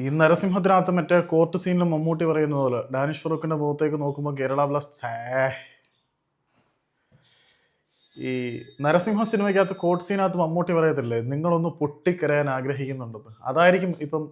ഈ നരസിംഹത്തിനകത്ത് മറ്റേ കോർട്ട് സീനിൽ മമ്മൂട്ടി പറയുന്നത് പോലെ ഡാനിഷ് ഫറൂഖിന്റെ മുഖത്തേക്ക് നോക്കുമ്പോൾ കേരള ബ്ലാസ്റ്റ്. ഈ നരസിംഹ സിനിമയ്ക്കകത്ത് കോർട്ട് സീനകത്ത് മമ്മൂട്ടി പറയത്തില്ലേ നിങ്ങളൊന്ന് പൊട്ടിക്കരയാൻ ആഗ്രഹിക്കുന്നുണ്ടെന്ന് അതായിരിക്കും ഇപ്പം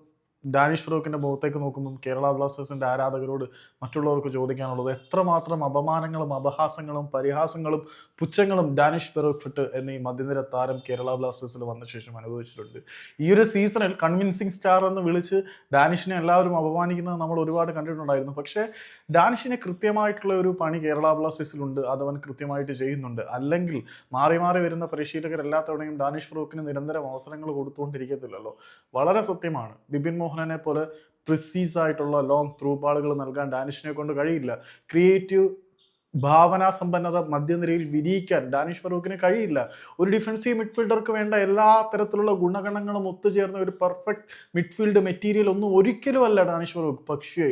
ഡാനിഷ് ഫറൂഖിന്റെ മുഖത്തേക്ക് നോക്കുമ്പം കേരള ബ്ലാസ്റ്റേഴ്സിന്റെ ആരാധകരോട് മറ്റുള്ളവർക്ക് ചോദിക്കാനുള്ളത് എത്രമാത്രം അപമാനങ്ങളും അപഹാസങ്ങളും പരിഹാസങ്ങളും പുച്ഛങ്ങളും ഡാനിഷ് ഫറൂഖ് ഫിട്ട് എന്നീ മധ്യനിര താരം കേരള ബ്ലാസ്റ്റേഴ്സിൽ വന്ന ശേഷം അനുഭവിച്ചിട്ടുണ്ട്. ഈ ഒരു സീസണിൽ കൺവിൻസിങ് സ്റ്റാർ എന്ന് വിളിച്ച് ഡാനിഷിനെ എല്ലാവരും അപമാനിക്കുന്നത് നമ്മൾ ഒരുപാട് കണ്ടിട്ടുണ്ടായിരുന്നു. പക്ഷേ ഡാനിഷിന് കൃത്യമായിട്ടുള്ള ഒരു പണി കേരള ബ്ലാസ്റ്റേഴ്സിലുണ്ട്. അതവൻ കൃത്യമായിട്ട് ചെയ്യുന്നുണ്ട്. അല്ലെങ്കിൽ മാറി മാറി വരുന്ന പരിശീലകരെല്ലാത്തവണയും ഡാനിഷ് ഫറൂഖിന് നിരന്തരം അവസരങ്ങൾ കൊടുത്തുകൊണ്ടിരിക്കത്തില്ലല്ലോ. വളരെ സത്യമാണ്. ബിപിൻ മോഹനനെ പോലെ പ്രിസീസ് ആയിട്ടുള്ള ലോങ് ത്രൂ ബാളുകൾ നൽകാൻ ഡാനിഷിനെ കൊണ്ട് കഴിയില്ല. ക്രിയേറ്റീവ് ഭാവനാ സമ്പന്നത മധ്യനിരയിൽ വിരിയിക്കാൻ ഡാനിഷ് ഫറൂഖിന് കഴിയില്ല. ഒരു ഡിഫൻസീവ് മിഡ്ഫീൽഡർക്ക് വേണ്ട എല്ലാ തരത്തിലുള്ള ഗുണഗണങ്ങളും ഒത്തുചേർന്ന ഒരു പെർഫെക്റ്റ് മിഡ്ഫീൽഡ് മെറ്റീരിയൽ ഒന്നും ഒരിക്കലും അല്ല ഡാനിഷ് ഫറൂഖ്. പക്ഷേ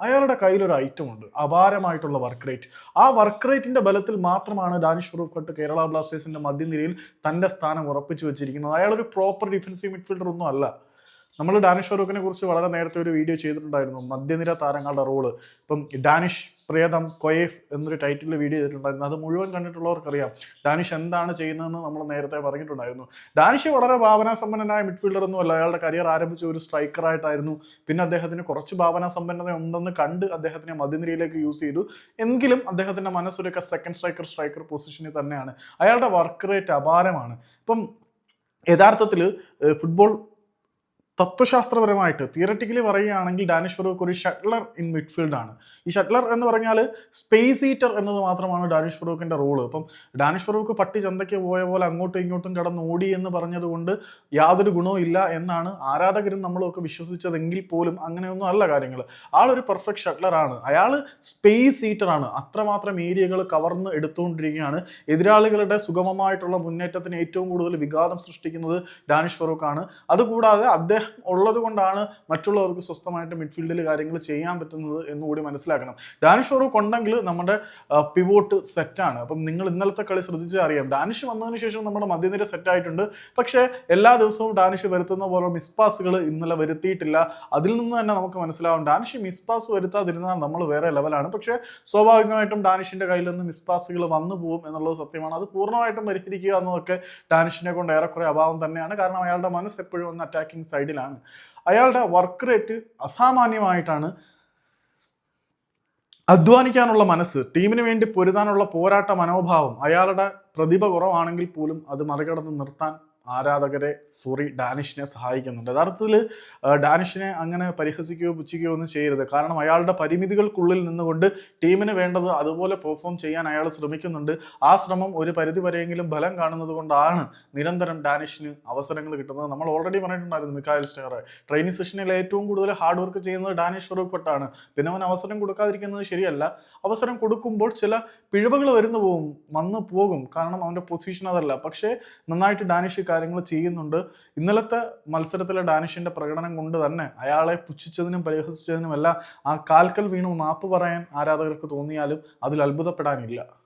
അയാളുടെ കയ്യിലൊരു ഐറ്റം ഉണ്ട്. അപാരമായിട്ടുള്ള വർക്ക് റേറ്റ് ആ വർക്ക് റേറ്റിന്റെ ബലത്തിൽ മാത്രമാണ് ഡാനിഷ് ഫറൂഖ് തൊട്ട് കേരള ബ്ലാസ്റ്റേഴ്സിന്റെ മധ്യനിരയിൽ തന്റെ സ്ഥാനം ഉറപ്പിച്ചു വെച്ചിരിക്കുന്നത്. അയാളൊരു പ്രോപ്പർ ഡിഫൻസീവ് മിഡ്ഫീൽഡർ ഒന്നും അല്ല. നമ്മൾ ഡാനിഷ് ഫറൂഖിനെ കുറിച്ച് വളരെ നേരത്തെ ഒരു വീഡിയോ ചെയ്തിട്ടുണ്ടായിരുന്നു. മധ്യനിര താരങ്ങളുടെ റോൾ ഇപ്പം ഡാനിഷ് പ്രിയതം കൊയേഫ് എന്നൊരു ടൈറ്റിൽ വീഡിയോ ചെയ്തിട്ടുണ്ടായിരുന്നു. അത് മുഴുവൻ കണ്ടിട്ടുള്ളവർക്കറിയാം. ഡാനിഷ് എന്താണ് ചെയ്യുന്നതെന്ന് നമ്മൾ നേരത്തെ പറഞ്ഞിട്ടുണ്ടായിരുന്നു. ഡാനിഷ് വളരെ ഭാവനാസമ്പന്നനായ മിഡ്ഫീൽഡർ ഒന്നുമല്ല അയാളുടെ കരിയർ ആരംഭിച്ച ഒരു സ്ട്രൈക്കറായിട്ടായിരുന്നു പിന്നെ അദ്ദേഹത്തിന് കുറച്ച് ഭാവനാസമ്പന്നത ഉണ്ടെന്ന് കണ്ട് അദ്ദേഹത്തിനെ മധ്യനിരയിലേക്ക് യൂസ് ചെയ്തു. എങ്കിലും അദ്ദേഹത്തിന്റെ മനസ്സൊരുക്കെ സെക്കൻഡ് സ്ട്രൈക്കർ സ്ട്രൈക്കർ പൊസിഷനിൽ തന്നെയാണ്. അയാളുടെ വർക്ക് റേറ്റ് അപാരമാണ്. ഇപ്പം യഥാർത്ഥത്തിൽ ഫുട്ബോൾ തത്വശാസ്ത്രപരമായിട്ട് തിയററ്റിക്കലി പറയുകയാണെങ്കിൽ ഡാനിഷ് ഫറൂഖ് ഒരു ഷട്ട്ലർ ഇൻ മിഡ്ഫീൽഡ് ആണ്. ഈ ഷട്ട്ലർ എന്ന് പറഞ്ഞാൽ സ്പേസ് ഈറ്റർ എന്നത് മാത്രമാണ് ഡാനിഷ് ഫറൂഖിന്റെ റോൾ അപ്പം ഡാനിഷ് ഫറൂഖ് പട്ടി ചന്തയ്ക്ക് പോയ പോലെ അങ്ങോട്ടും ഇങ്ങോട്ടും കടന്ന് ഓടി എന്ന് പറഞ്ഞതുകൊണ്ട് യാതൊരു ഗുണവും ഇല്ല എന്നാണ് ആരാധകരും നമ്മളൊക്കെ വിശ്വസിച്ചതെങ്കിൽ പോലും അങ്ങനെയൊന്നും അല്ല കാര്യങ്ങൾ ആളൊരു പെർഫെക്റ്റ് ഷട്ട്ലർ ആണ്. അയാൾ സ്പേസ് ഈറ്റർ ആണ്. അത്രമാത്രം ഏരിയകൾ കവർന്ന് എടുത്തുകൊണ്ടിരിക്കുകയാണ്. എതിരാളികളുടെ സുഗമമായിട്ടുള്ള മുന്നേറ്റത്തിന് ഏറ്റവും കൂടുതൽ വിഘാതം സൃഷ്ടിക്കുന്നത് ഡാനിഷ് ഫറൂഖാണ് അതുകൂടാതെ അദ്ദേഹം ഉള്ളത് കൊണ്ടാണ് മറ്റുള്ളവർക്ക് സ്വസ്ഥമായിട്ട് മിഡ്ഫീൽഡിൽ കാര്യങ്ങൾ ചെയ്യാൻ പറ്റുന്നത് എന്നുകൂടി മനസ്സിലാക്കണം. ഡാനിഷ് ഫറൂഖ് ഉണ്ടെങ്കിൽ നമ്മുടെ പിവോട്ട് സെറ്റാണ് അപ്പം നിങ്ങൾ ഇന്നലത്തെ കളി ശ്രദ്ധിച്ചാൽ അറിയാം. ഡാനിഷ് വന്നതിന് ശേഷം നമ്മുടെ മധ്യനിര സെറ്റായിട്ടുണ്ട് പക്ഷേ എല്ലാ ദിവസവും ഡാനിഷ് വരുത്തുന്ന പോലെ മിസ്പാസുകൾ ഇന്നലെ വരുത്തിയിട്ടില്ല. അതിൽ നിന്ന് തന്നെ നമുക്ക് മനസ്സിലാവും ഡാനിഷ് മിസ്പാസ് വരുത്താതിരുന്നാൽ നമ്മൾ വേറെ ലെവലാണ് പക്ഷേ സ്വാഭാവികമായിട്ടും ഡാനിഷിന്റെ കയ്യിൽ നിന്ന് മിസ്പാസുകൾ വന്നു പോകും എന്നുള്ളത് സത്യമാണ്. അത് പൂർണമായിട്ടും പരിഹരിക്കുക എന്നതൊക്കെ ഡാനിഷിനെ കൊണ്ട് ഏറെക്കുറെ അഭാവം തന്നെയാണ്. കാരണം അയാളുടെ മനസ്സ് എപ്പോഴും ഒന്ന് അറ്റാക്കിംഗ് സൈഡിലാണ് അയാളുടെ വർക്ക് റേറ്റ് അസാമാന്യമായിട്ടാണ് അധ്വാനിക്കാനുള്ള മനസ്സ് ടീമിന് വേണ്ടി പൊരുതാനുള്ള പോരാട്ട മനോഭാവം അയാളുടെ പ്രതിഭ കുറവാണെങ്കിൽ പോലും അത് മറികടന്ന് നിർത്താൻ ആരാധകരെ സോറി ഡാനിഷിനെ സഹായിക്കുന്നുണ്ട്. യഥാർത്ഥത്തിൽ ഡാനിഷിനെ അങ്ങനെ പരിഹസിക്കുകയോ പുച്ഛിക്കുകയോ ഒന്നും ചെയ്യരുത്. കാരണം അയാളുടെ പരിമിതികൾക്കുള്ളിൽ നിന്നുകൊണ്ട് ടീമിന് വേണ്ടത് അതുപോലെ പെർഫോം ചെയ്യാൻ അയാൾ ശ്രമിക്കുന്നുണ്ട്. ആ ശ്രമം ഒരു പരിധി വരെയെങ്കിലും ഫലം കാണുന്നത് കൊണ്ടാണ് നിരന്തരം ഡാനിഷിന് അവസരങ്ങൾ കിട്ടുന്നത്. നമ്മൾ ഓൾറെഡി പറഞ്ഞിട്ടുണ്ടായിരുന്നു മിക്കായൽ സ്റ്റാർ ട്രെയിനിങ് സെഷനിൽ ഏറ്റവും കൂടുതൽ ഹാർഡ് വർക്ക് ചെയ്യുന്നത് ഡാനിഷ് ഫറൂഖ് പിന്നെ അവൻ അവസരം കൊടുക്കാതിരിക്കുന്നത് ശരിയല്ല. അവസരം കൊടുക്കുമ്പോൾ ചില പിഴവുകൾ വരുന്നു പോകും വന്നു പോകും. കാരണം അവന്റെ പൊസിഷൻ അതല്ല. പക്ഷേ നന്നായിട്ട് ഡാനിഷ് കാര്യങ്ങൾ ചെയ്യുന്നുണ്ട്. ഇന്നലത്തെ മത്സരത്തിലെ ഡാനിഷിന്റെ പ്രകടനം കൊണ്ട് തന്നെ അയാളെ പുച്ഛിച്ചതിനും പരിഹസിച്ചതിനും എല്ലാം ആ കാൽക്കൽ വീണു മാപ്പ് പറയാൻ ആരാധകർക്ക് തോന്നിയാലും അതിൽ അത്ഭുതപ്പെടാനില്ല.